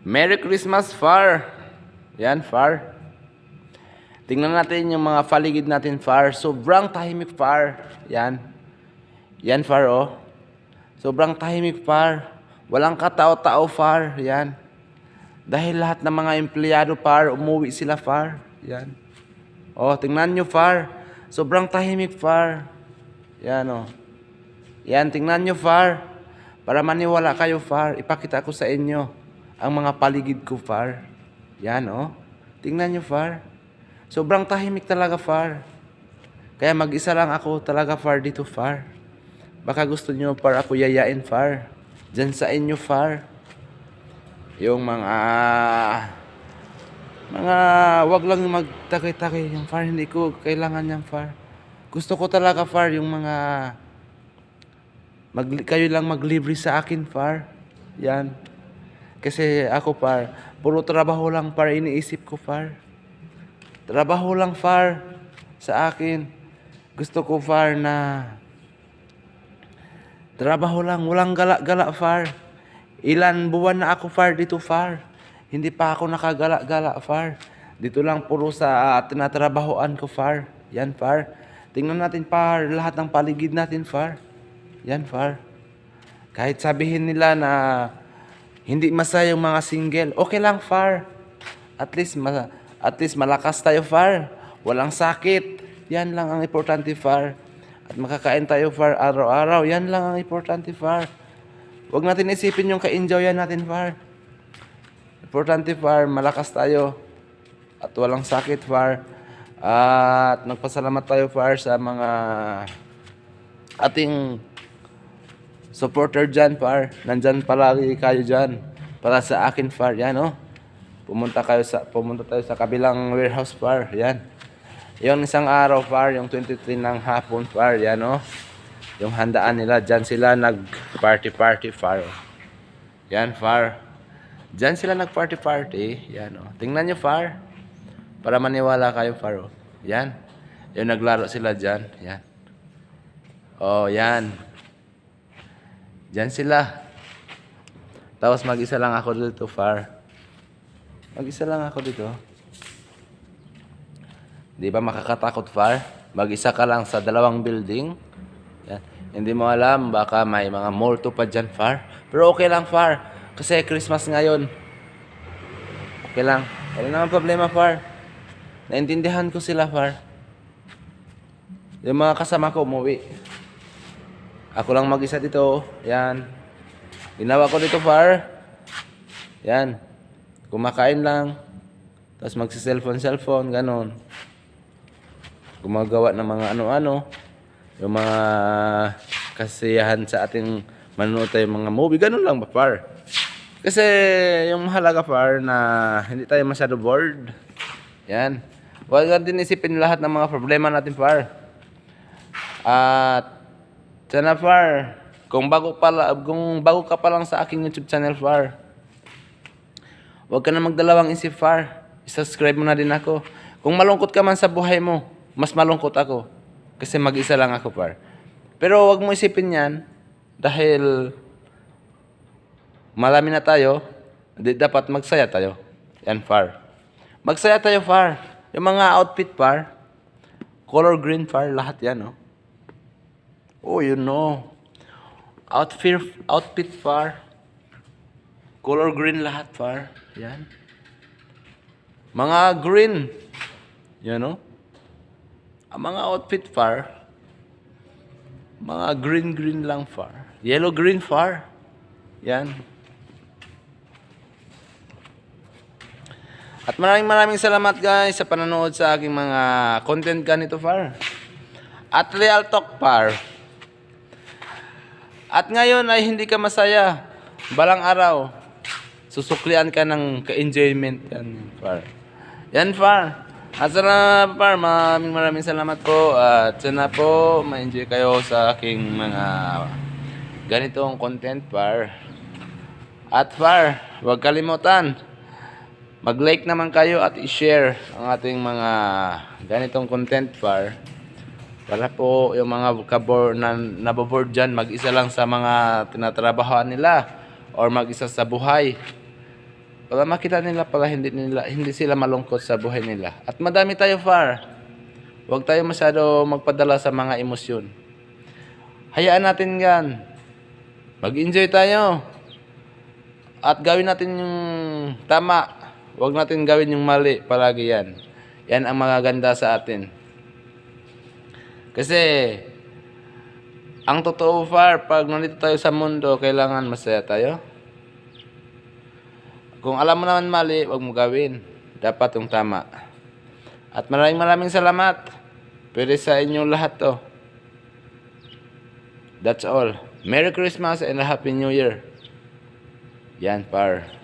Merry Christmas, Far! Yan, Far. Tingnan natin yung mga paligid natin, Far. Sobrang tahimik, Far. Yan. Yan, Far, oh. Sobrang tahimik, Far. Walang katao-tao, Far. Yan. Dahil lahat ng mga empleyado, Far, umuwi sila, Far. Yan. Oh, tingnan nyo, Far. Sobrang tahimik, Far. Yan, oh. Yan, tingnan nyo, Far. Para maniwala kayo, Far, ipakita ko sa inyo ang mga paligid ko, Far. Yan, oh. Tingnan nyo, Far. Sobrang tahimik talaga, Far. Kaya mag-isa lang ako talaga, Far, dito, Far. Baka gusto nyo, Far, ako yayain, Far. Diyan sa inyo, Far. Yung mga... Mga... Wag lang magtakay-takay yung Far. Hindi ko kailangan yan, Far. Gusto ko talaga, Far, yung mga... Mag, kayo lang maglibre sa akin, Far. Yan. Kasi ako, Far, puro trabaho lang, Far, iniisip ko, Far. Trabaho lang, Far, sa akin. Gusto ko, Far, na trabaho lang, walang gala-gala, Far. Ilan buwan na ako, Far, dito, Far. Hindi pa ako nakagala-gala, Far. Dito lang puro sa uh, tinatrabahoan ko, Far. Yan, Far. Tingnan natin, Far, lahat ng paligid natin, Far. Yan, Far. Kahit sabihin nila na hindi masaya yung mga single, okay lang, Far. At least, ma- at least malakas tayo, Far. Walang sakit. Yan lang ang importante, Far. At makakain tayo, Far, araw-araw. Yan lang ang importante, Far. Huwag natin isipin yung ka-enjoyan natin, Far. Importante, Far, malakas tayo. At walang sakit, Far. At nagpasalamat tayo, Far, sa mga ating supporter dyan, Far. Nandyan palagi kayo dyan. Para sa akin, Far. Yan, oh. Pumunta kayo sa pumunta tayo sa kabilang warehouse, Far. Yan. Yung isang araw, Far, yung 23 ng hapon, Far. Yan, oh. Yung handaan nila, dyan sila nag-party-party, Far. oh. Yan, Far. Dyan sila nag-party-party. Yan, oh. Tingnan nyo, Far. Para maniwala kayo, Far. oh. Yan. Yung naglaro sila dyan. Yan. Oh, yan. Diyan sila. Tapos mag-isa lang ako dito, far. Mag-isa lang ako dito. Di ba makakatakot, far? Mag-isa ka lang sa dalawang building. Yan. Hindi mo alam, baka may mga morto pa dyan, far. Pero okay lang, far. Kasi Christmas ngayon. Okay lang. Wala naman problema, far. Naintindihan ko sila, far. Yung mga kasama ko umuwi. Ako lang mag-isa dito. Yan. Ginawa ko dito, far. Yan. Kumakain lang. Tapos magsi-cellphone-cellphone, ganon. Gumagawa ng mga ano-ano. Yung mga kasiyahan sa ating manonood tayo mga movie. Ganon lang ba, far? Kasi yung mahalaga, far, na hindi tayo masyado bored. Yan. Huwag natin isipin lahat ng mga problema natin, far. At sana far, kung bago pala, kung bago ka pa lang sa aking YouTube channel far, huwag ka na magdalawang isip far. I-subscribe mo na din ako. Kung malungkot ka man sa buhay mo, mas malungkot ako. Kasi mag-isa lang ako far. Pero huwag mo isipin yan dahil marami na tayo, di dapat magsaya tayo. Yan far. Magsaya tayo far. Yung mga outfit far, color green far, lahat yan oh. Oh, you know. Outfit, outfit far. Color green lahat far. Yan. Mga green. Yan no? Ang mga outfit far. Mga green green lang far. Yellow green far. Yan. At maraming maraming salamat guys sa panonood sa aking mga content ganito far. At Real Talk par. At ngayon ay hindi ka masaya. Balang araw, susuklian ka ng ka-enjoyment yan, far. Yan, far. At sana, far, maraming maraming salamat po. At sana po, ma-enjoy kayo sa aking mga ganitong content, far. At far, huwag kalimutan, mag-like naman kayo at i-share ang ating mga ganitong content, far. Para po yung mga kabor na naboboard dyan, mag-isa lang sa mga tinatrabahoan nila or mag-isa sa buhay. Para makita nila para hindi nila hindi sila malungkot sa buhay nila. At madami tayo far. Huwag tayo masyado magpadala sa mga emosyon. Hayaan natin 'yan. Mag-enjoy tayo. At gawin natin yung tama. Huwag natin gawin yung mali palagi yan. Yan ang magaganda sa atin. Kasi, ang totoo far, pag nandito tayo sa mundo, kailangan masaya tayo. Kung alam mo naman mali, huwag mo gawin. Dapat yung tama. At maraming maraming salamat. Pwede sa inyong lahat to. That's all. Merry Christmas and a Happy New Year. Yan, par.